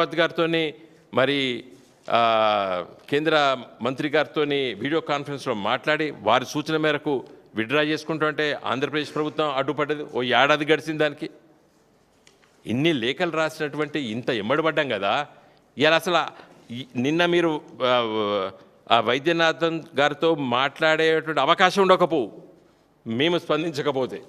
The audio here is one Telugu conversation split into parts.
రావత్ గారితో మరి కేంద్ర మంత్రి గారితో వీడియో కాన్ఫరెన్స్లో మాట్లాడి వారి సూచన మేరకు విడ్రా చేసుకుంటుంటే ఆంధ్రప్రదేశ్ ప్రభుత్వం అడ్డుపడ్డది. ఓ ఏడాది గడిచిన దానికి. ఇన్ని లేఖలు రాసినటువంటి ఇంత ఎమ్మడిపడ్డాం కదా. ఇలా అసలు నిన్న మీరు ఆ, ఆ వైద్యనాథన్ గారితో మాట్లాడేటువంటి అవకాశం ఉండకపోవు. మేము స్పందించకపోతే.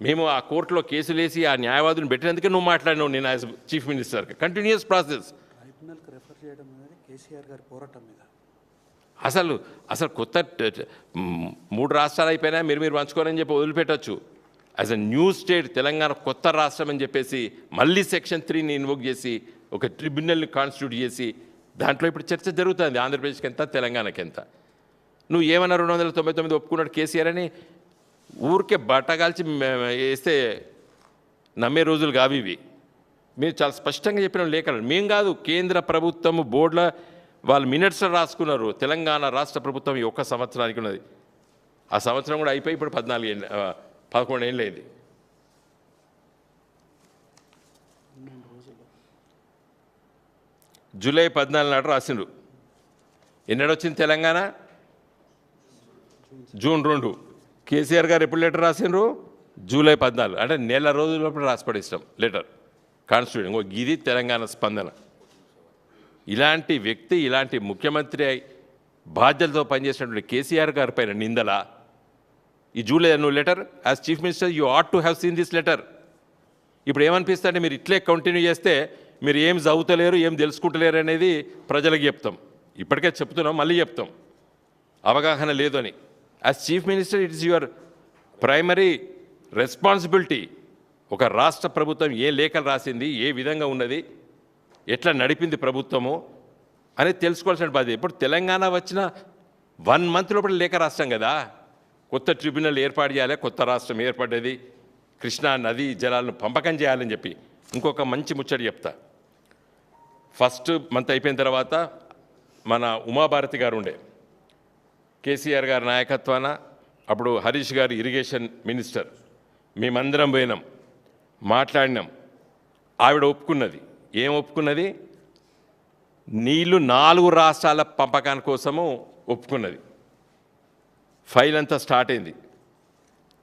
మేము ఆ కోర్టులో కేసులు వేసి ఆ న్యాయవాదులను పెట్టినందుకే నువ్వు మాట్లాడినావు నేను as chief minister continues process ట్రైబ్యునల్కి refer చేయడం అనేది కేసీఆర్ గారి పోరాటం మీద. అసలు అసలు కొత్త మూడు రాష్ట్రాలు అయిపోయినా మీరు మీరు పంచుకోరని చెప్పి వదిలిపెట్టచ్చు. As a new state Telangana కొత్త రాష్ట్రం అని చెప్పేసి మళ్ళీ సెక్షన్ త్రీని ఇన్వోక్ చేసి ఒక ట్రిబ్యునల్ని కాన్స్టిట్యూట్ చేసి దాంట్లో ఇప్పుడు చర్చ జరుగుతుంది ఆంధ్రప్రదేశ్కి ఎంత తెలంగాణకి ఎంత నువ్వు ఏమన్నా రెండు వందల తొంభై తొమ్మిది ఒప్పుకున్నాడు కేసీఆర్ అని? ఊరికే బట్టగాల్చి మే- వేస్తే నమ్మే రోజులు కావు ఇవి. మీరు చాలా స్పష్టంగా చెప్పిన లేఖలు మేం కాదు కేంద్ర ప్రభుత్వం బోర్డుల వాళ్ళు మినిట్స్లో రాసుకున్నారు. తెలంగాణ రాష్ట్ర ప్రభుత్వం ఈ ఒక్క సంవత్సరానికి ఉన్నది. ఆ సంవత్సరం కూడా అయిపోయి ఇప్పుడు పద్నాలుగు ఏళ్ళ పదకొండు ఏళ్ళు అయింది. జూలై పద్నాలుగు నాడు రాసిండ్రు. ఎన్నడొచ్చింది తెలంగాణ? జూన్ రెండు. కేసీఆర్ గారు ఎప్పుడు లెటర్ రాసిండ్రు? జూలై పద్నాలుగు. అంటే నెల రోజుల లోపల రాసిపడిస్తాం లెటర్. కాన్స్టిట్యూషన్. ఓ ఇది తెలంగాణ స్పందన. ఇలాంటి వ్యక్తి ఇలాంటి ముఖ్యమంత్రి అయి బాధ్యతతో పనిచేసినటువంటి కేసీఆర్ గారి పైన నిందల? ఈ జూలై నువ్వు letter? As chief minister you ought to have seen this letter ఇప్పుడు ఏమనిపిస్తుంది? మీరు ఇట్లే కంటిన్యూ చేస్తే మీరు ఏం చదువుతలేరు ఏం తెలుసుకుంటలేరు అనేది ప్రజలకు చెప్తాం. ఇప్పటికే చెప్తున్నాం మళ్ళీ చెప్తాం. అవగాహన లేదు అని. As chief minister it is your primary responsibility ఒక రాష్ట్ర ప్రభుత్వం ఏ లేఖలు రాసింది ఏ విధంగా ఉన్నది ఎట్లా నడిపింది ప్రభుత్వము అనేది తెలుసుకోవాల్సిన బాధ్యత. ఇప్పుడు తెలంగాణ వచ్చిన వన్ మంత్ లోపల లేఖ రాష్ట్రం కదా. కొత్త ట్రిబ్యునల్ ఏర్పాటు చేయాలి కొత్త రాష్ట్రం ఏర్పడ్డది. కృష్ణా నది జలాలను పంపకం చేయాలని చెప్పి ఇంకొక మంచి ముచ్చట చెప్తా. ఫస్ట్ మంత్ అయిపోయిన తర్వాత మన ఉమాభారతి గారు ఉండే. కేసీఆర్ గారి నాయకత్వాన అప్పుడు హరీష్ గారు ఇరిగేషన్ మినిస్టర్ మేమందరం పోయినాం మాట్లాడినాం. ఆవిడ ఒప్పుకున్నది. ఏం ఒప్పుకున్నది? నీళ్ళు నాలుగు రాష్ట్రాల పంపకాని కోసము ఒప్పుకున్నది. ఫైల్ అంతా స్టార్ట్ అయింది.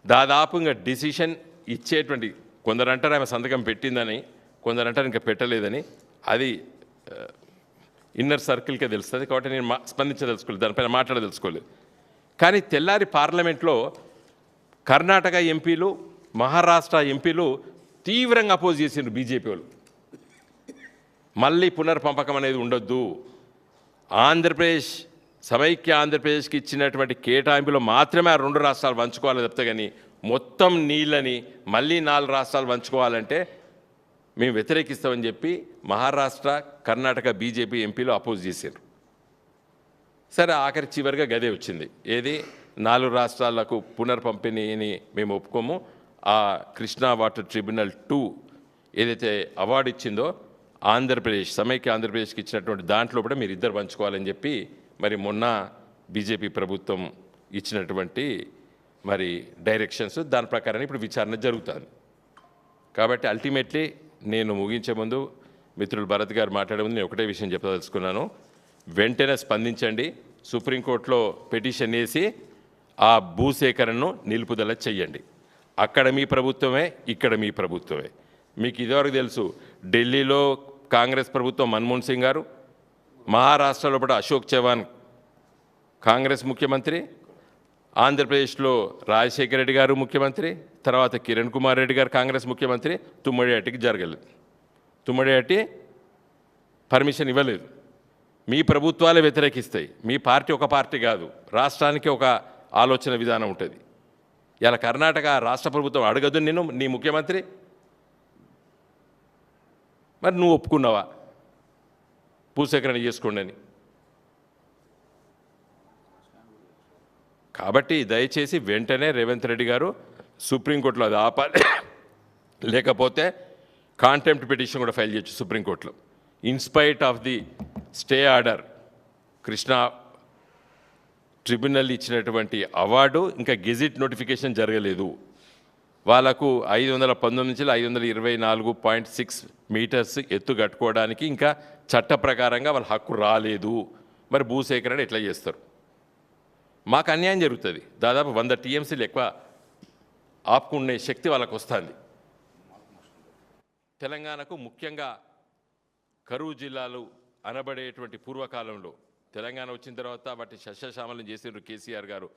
దాదాపు ఇంకా డిసిషన్ ఇచ్చేటువంటి కొందరంటారు ఆమె సంతకం పెట్టిందని కొందరంటారు ఇంకా పెట్టలేదని. అది ఇన్నర్ సర్కిల్కే తెలుస్తుంది కాబట్టి నేను మా స్పందించదలుచుకోలేదు. దానిపైన మాట్లాడదలుచుకోలేదు. కానీ తెల్లారి పార్లమెంట్లో కర్ణాటక ఎంపీలు మహారాష్ట్ర ఎంపీలు తీవ్రంగా అపోజ్ చేసిండ్రు బీజేపీ వాళ్ళు. మళ్ళీ పునర్పంపకం అనేది ఉండొద్దు. ఆంధ్రప్రదేశ్ సమైక్య ఆంధ్రప్రదేశ్కి ఇచ్చినటువంటి కేటాయింపులో మాత్రమే ఆ రెండు రాష్ట్రాలు పంచుకోవాలి తప్పితే కానీ మొత్తం నీళ్ళని మళ్ళీ నాలుగు రాష్ట్రాలు పంచుకోవాలంటే మేము వ్యతిరేకిస్తామని చెప్పి మహారాష్ట్ర కర్ణాటక బీజేపీ ఎంపీలు అపోజ్ చేశారు. సరే ఆఖరి చివరిగా గదే వచ్చింది. ఏది? నాలుగు రాష్ట్రాలకు పునర్పంపిణీని మేము ఒప్పుకోము. ఆ కృష్ణా వాటర్ ట్రిబ్యునల్ టూ ఏదైతే అవార్డు ఇచ్చిందో ఆంధ్రప్రదేశ్ సమైక్య ఆంధ్రప్రదేశ్కి ఇచ్చినటువంటి దాంట్లో కూడా మీరు ఇద్దరు పంచుకోవాలని చెప్పి మరి మొన్న బీజేపీ ప్రభుత్వం ఇచ్చినటువంటి మరి డైరెక్షన్స్ దాని ప్రకారం ఇప్పుడు విచారణ జరుగుతుంది. కాబట్టి అల్టిమేట్లీ నేను ముగించే ముందు మిత్రులు భరత్ గారు మాట్లాడే ముందు నేను ఒకటే విషయం చెప్పదలుచుకున్నాను. వెంటనే స్పందించండి. సుప్రీంకోర్టులో పిటిషన్ వేసి ఆ భూసేకరణను నిలుపుదల చెయ్యండి. అక్కడ మీ ప్రభుత్వమే ఇక్కడ మీ ప్రభుత్వమే. మీకు ఇదివరకు తెలుసు ఢిల్లీలో కాంగ్రెస్ ప్రభుత్వం మన్మోహన్ సింగ్ గారు మహారాష్ట్రలో కూడా అశోక్ చవాన్ కాంగ్రెస్ ముఖ్యమంత్రి ఆంధ్రప్రదేశ్లో రాజశేఖర రెడ్డి గారు ముఖ్యమంత్రి తర్వాత కిరణ్ కుమార్ రెడ్డి గారు కాంగ్రెస్ ముఖ్యమంత్రి తుమ్మడిహట్టికి జరగలేదు. తుమ్మడిహట్టి పర్మిషన్ ఇవ్వలేదు. మీ ప్రభుత్వాలే వ్యతిరేకిస్తాయి. మీ పార్టీ ఒక పార్టీ కాదు. రాష్ట్రానికి ఒక ఆలోచన విధానం ఉంటుంది. ఇలా కర్ణాటక రాష్ట్ర ప్రభుత్వం అడగదు నేను నీ ముఖ్యమంత్రి. మరి నువ్వు ఒప్పుకున్నావా? భూసేకరణ చేసుకోండి అని. కాబట్టి దయచేసి వెంటనే రేవంత్ రెడ్డి గారు సుప్రీంకోర్టులో అది ఆపాలి. లేకపోతే కాంటెంప్ట్ పిటిషన్ కూడా ఫైల్ చేయొచ్చు సుప్రీంకోర్టులో. In spite of the stay order Krishna tribunal ఇచ్చినటువంటి అవార్డు ఇంకా గెజిట్ నోటిఫికేషన్ జరగలేదు. వాళ్ళకు ఐదు వందల పంతొమ్మిది నుంచి ఐదు వందల ఇరవై నాలుగు పాయింట్ సిక్స్ మీటర్స్ ఎత్తు కట్టుకోవడానికి ఇంకా చట్ట ప్రకారంగా వాళ్ళ హక్కు రాలేదు. మరి భూసేకరణ ఎట్లా చేస్తారు? మాకు అన్యాయం జరుగుతుంది. దాదాపు వంద టీఎంసీలు ఎక్కువ ఆపుకునే శక్తి వాళ్ళకు వస్తుంది. తెలంగాణకు ముఖ్యంగా కరువు జిల్లాలు అనబడేటువంటి పూర్వకాలంలో తెలంగాణ వచ్చిన తర్వాత వాటి శస్యశామలం చేసిండ్రు కేసీఆర్ గారు.